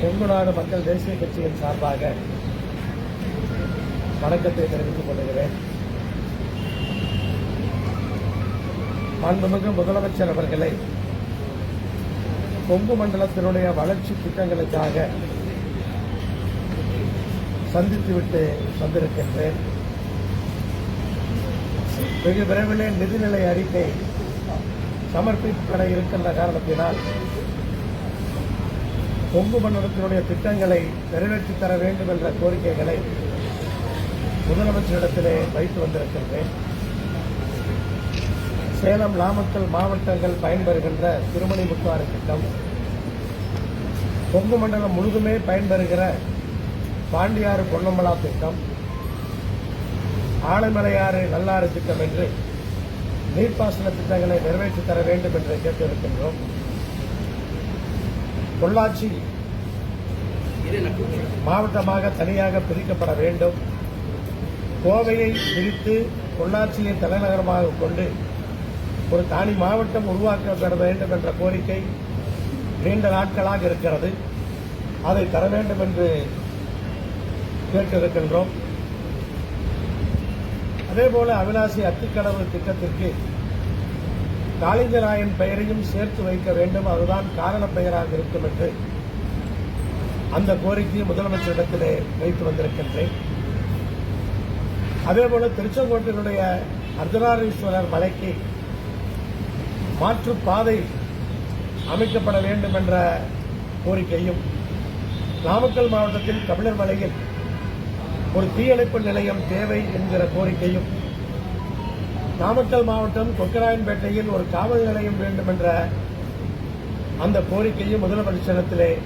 கொங்கு நாடு மக்கள் தேசிய கட்சியின் சார்பாக வணக்கத்தை தெரிவித்துக் கொள்கிறேன். மாண்புமிகு முதலமைச்சர் அவர்களை கொங்கு மண்டலத்தினுடைய வளர்ச்சி திட்டங்களுக்காக சந்தித்துவிட்டு வந்திருக்கின்றேன். வெகு விரைவிலே நிதிநிலை அறிக்கை சமர்ப்பிக்கப்பட இருக்கின்ற காரணத்தினால் கொங்கு மண்டலத்தினுடைய திட்டங்களை நிறைவேற்றித் தர வேண்டும் என்ற கோரிக்கைகளை முதலமைச்சரிடத்திலே வைத்து வந்திருக்கின்றேன். சேலம் நாமக்கல் மாவட்டங்கள் பயன்பெறுகின்ற திருமணி முத்தாறு திட்டம். கொங்கு மண்டலம் முழுதுமே பயன்பெறுகிற பாண்டியாறு பொன்னமலா திட்டம். ஆலமலையாறு நல்லாறு திட்டம் என்று நீர்ப்பாசன திட்டங்களை நிறைவேற்றித் தர வேண்டும் என்று கேட்டிருக்கின்றோம். பொள்ளாச்சி மாவட்டமாக தனியாக பிரிக்கப்பட வேண்டும். கோவையை பிரித்து பொள்ளாச்சியை தலைநகரமாக கொண்டு ஒரு தனி மாவட்டம் உருவாக்கப்பட வேண்டும் என்ற கோரிக்கை நீண்ட நாட்களாக இருக்கிறது. அதை தர வேண்டும் என்று கேட்டிருக்கின்றோம். அதேபோல அவினாசி அத்திக்கடவு திட்டத்திற்கு காளிங்கராயன் பெயரையும் சேர்த்து வைக்க வேண்டும். அதுதான் காரண பெயராக இருக்கும் என்று அந்த கோரிக்கையை முதலமைச்சரிடத்திலே வைத்து வந்திருக்கின்றேன். அதேபோல திருச்செங்கோட்டினுடைய அர்த்தநாரீஸ்வரர் மலைக்கு மாற்று பாதை அமைக்கப்பட வேண்டும் என்ற கோரிக்கையும் நாமக்கல் மாவட்டத்தில் கபிலர் மலையில் ஒரு தீயணைப்பு நிலையம் தேவை என்கிற கோரிக்கையும் நாமக்கல் மாவட்டம் கொக்கராயன்பேட்டையில் ஒரு காவல் நிலையம் வேண்டும் என்ற அந்த கோரிக்கையும் முதலமைச்சரத்திலே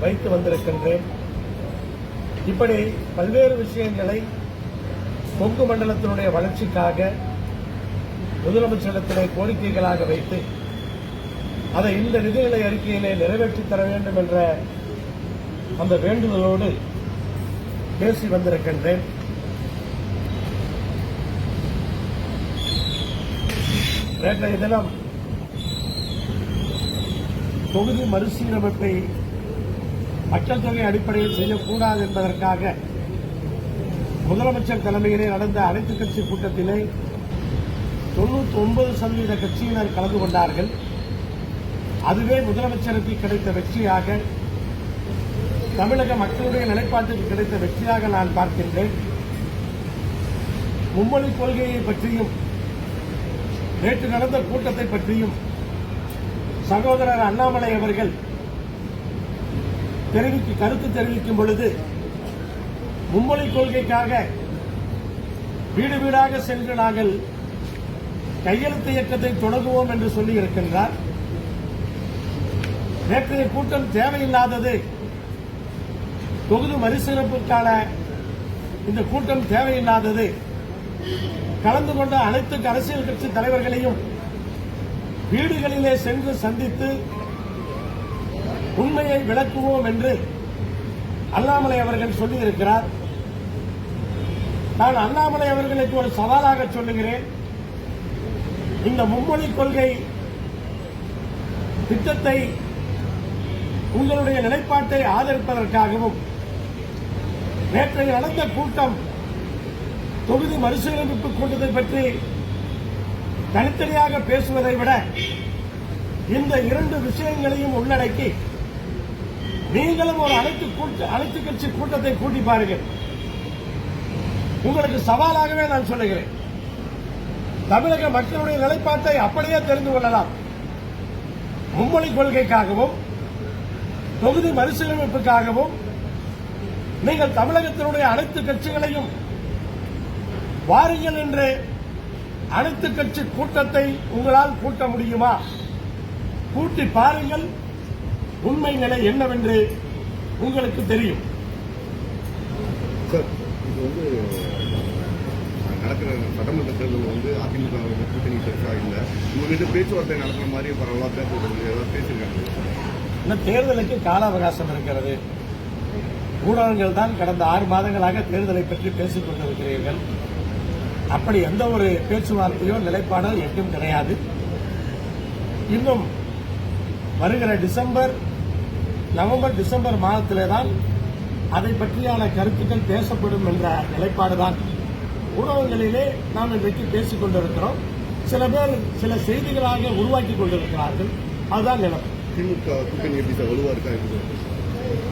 வைத்து வந்திருக்கின்றேன். இப்படி பல்வேறு விஷயங்களை கொங்கு மண்டலத்தினுடைய வளர்ச்சிக்காக முதலமைச்சரிடத்திலே கோரிக்கைகளாக வைத்து அதை இந்த நிதிநிலை அறிக்கையிலே நிறைவேற்றித் தர வேண்டும் என்ற அந்த வேண்டுதலோடு பேசி வந்திருக்கின்றேன். நேற்றைய தினம் தொகுதி மறுசீரமைப்பை மக்கள் தொகை அடிப்படையில் செய்யக்கூடாது என்பதற்காக முதலமைச்சர் தலைமையிலே நடந்த அனைத்துக் கட்சி கூட்டத்திலே தொண்ணூத்தி ஒன்பது சதவீத கட்சியினர் கலந்து கொண்டார்கள். அதுவே முதலமைச்சருக்கு கிடைத்த வெற்றியாக தமிழக மக்களுடைய நிலைப்பாட்டுக்கு கிடைத்த வெற்றியாக நான் பார்க்கின்றேன். மும்மொழி கொள்கையை பற்றியும் நேற்று நடந்த கூட்டத்தை பற்றியும் சகோதரர் அண்ணாமலை அவர்கள் தெரிவிக்கு கருத்து தெரிவிக்கும் பொழுது மும்மொழி கொள்கைக்காக வீடு வீடாக சென்று நாங்கள் கையெழுத்து இயக்கத்தை தொடங்குவோம் என்று சொல்லி இருக்கின்றார். நேற்றைய கூட்டம் தேவையில்லாதது. தொகுதி மறுசீரமைப்புக்கான இந்த கூட்டம் தேவையில்லாதது. கலந்து கொண்ட அனைத்து அரசியல் கட்சி தலைவர்களையும் வீடுகளிலே சென்று சந்தித்து உண்மையை விளக்குவோம் என்று அண்ணாமலை அவர்கள் சொல்லியிருக்கிறார். நான் அண்ணாமலை அவர்களுக்கு ஒரு சவாலாக சொல்லுகிறேன். இந்த மும்மொழி கொள்கை திட்டத்தை உங்களுடைய நிலைப்பாட்டை ஆதரிப்பதற்காகவும் நேற்றைய நடந்த கூட்டம் தொகுதி மறுசீரமைப்பு கூட்டத்தை பற்றி தனித்தனியாக பேசுவதை விட இந்த இரண்டு விஷயங்களையும் உள்ளடக்கி நீங்களும் ஒரு அனைத்து கூட்ட அனைத்து கட்சி கூட்டத்தை கூட்டி பாருங்கள். உங்களுக்கு சவாலாகவே நான் சொல்லுகிறேன். தமிழக மக்களுடைய நிலைப்பாட்டை அப்படியே தெரிந்து கொள்ளலாம். மும்மொழி கொள்கைக்காகவும் தொகுதி மறுசீரமைப்புக்காகவும் நீங்கள் தமிழகத்தினுடைய அனைத்து கட்சிகளையும் வாருங்கள் என்று அனைத்து கட்சி கூட்டத்தை உங்களால் கூட்ட முடியுமா? கூட்டி பாருங்கள். உண்மை நிலை என்னவென்று உங்களுக்கு தெரியும். சார் இது வந்து நடக்கிற சட்டமன்ற தேர்தல் வந்து அதிமுக கூட்டணி பெருசாக இல்லை? உங்ககிட்ட பேச்சுவார்த்தை நடத்துற மாதிரி பரவாயில்ல பேசுறது ஏதாவது பேசியிருக்காங்க இன்னும் தேர்தலுக்கு கால அவகாசம் இருக்கிறது. ஊடகங்கள் தான் கடந்த ஆறு மாதங்களாக தேர்தலை பற்றி பேசிக் கொண்டிருக்கிறீர்கள் அப்படி எந்த ஒரு பேச்சுவார்த்தையோ நிலைப்பாடோ எங்கும் கிடையாது. இன்னும் வருகிற டிசம்பர் நவம்பர் டிசம்பர் மாதத்திலே தான் அதை பற்றியான கருத்துக்கள் பேசப்படும் என்ற நிலைப்பாடுதான். ஊடகங்களிலே நாம் இன்றைக்கு பேசிக் கொண்டிருக்கிறோம். சில பேர் சில செய்திகளாக உருவாக்கி கொண்டிருக்கிறார்கள். அதுதான் நிலம். திமுக கூட்டணி எப்படி சார்? வலுவா இருக்கா இருக்குது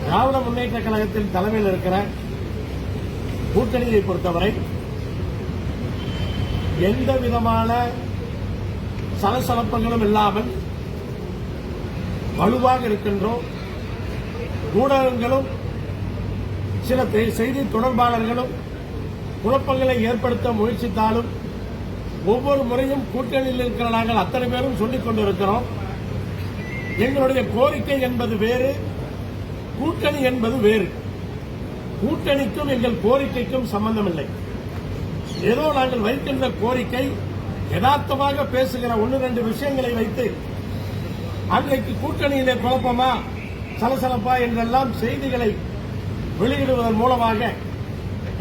திராவிட முன்னேற்ற கழகத்தின் தலைமையில் இருக்கிற கூட்டணியை பொறுத்தவரை எந்த விதமான சலசலப்பங்களும் இல்லாமல் வலுவாக இருக்கின்றோம். ஊடகங்களும் சில செய்தி தொடர்பாளர்களும் குழப்பங்களை ஏற்படுத்த முயற்சித்தாலும் ஒவ்வொரு முறையும் கூட்டணியில் இருக்கிற நாங்கள் அத்தனை பேரும் சொல்லிக் கொண்டிருக்கிறோம். எங்களுடைய கோரிக்கை என்பது வேறு கூட்டணி என்பது வேறு. கூட்டணிக்கும் எங்கள் கோரிக்கைக்கும் சம்பந்தமில்லை. ஏதோ நாங்கள் வைக்கின்ற கோரிக்கை யதார்த்தமாக பேசுகிற ஒன்று ரெண்டு விஷயங்களை வைத்து அன்றைக்கு கூட்டணியிலே குழப்பமா சலசலப்பா என்றெல்லாம் செய்திகளை வெளியிடுவதன் மூலமாக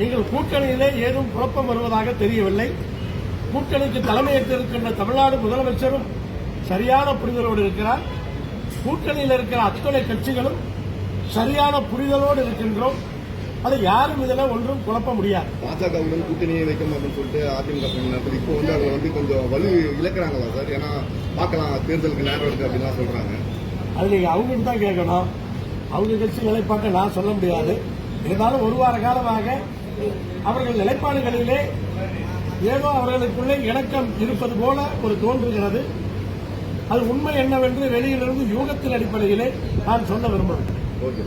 எங்கள் கூட்டணியிலே ஏதும் குழப்பம் வருவதாக தெரியவில்லை. கூட்டணிக்கு தலைமையேற்றிருக்கின்ற தமிழ்நாடு முதலமைச்சரும் சரியான புரிதலோடு இருக்கிறார். கூட்டணியில் இருக்கிற அத்துணை கட்சிகளும் சரியான புரிதலோடு இருக்கின்றோம். அதை யாரும் இதில் ஒன்றும் குழப்ப முடியாது. பாஜகவுடன் கூட்டணியை வைக்க மாட்டோம்னு சொல்லிட்டு அதிமுக இப்போ வந்து அதில் வந்து கொஞ்சம் வலு இழக்கிறாங்களா சார்? ஏன்னா பார்க்கலாம் தேர்தலுக்கு நேரம் இருக்கு அப்படின்லாம் சொல்றாங்க. அது நீங்க அவங்ககிட்ட தான் கேட்கணும். அவங்க கட்சி நிலைப்பாட்டை நான் சொல்ல முடியாது. இருந்தாலும் ஒரு வார காலமாக அவர்கள் நிலைப்பாடுகளிலே ஏதோ அவர்களுக்குள்ளே இணக்கம் இருப்பது போல ஒரு தோன்றுகிறது. அது உண்மை என்னவென்று வெளியிலிருந்து யூகத்தின் அடிப்படையிலே நான் சொல்ல விரும்புகிறேன். ஓகே.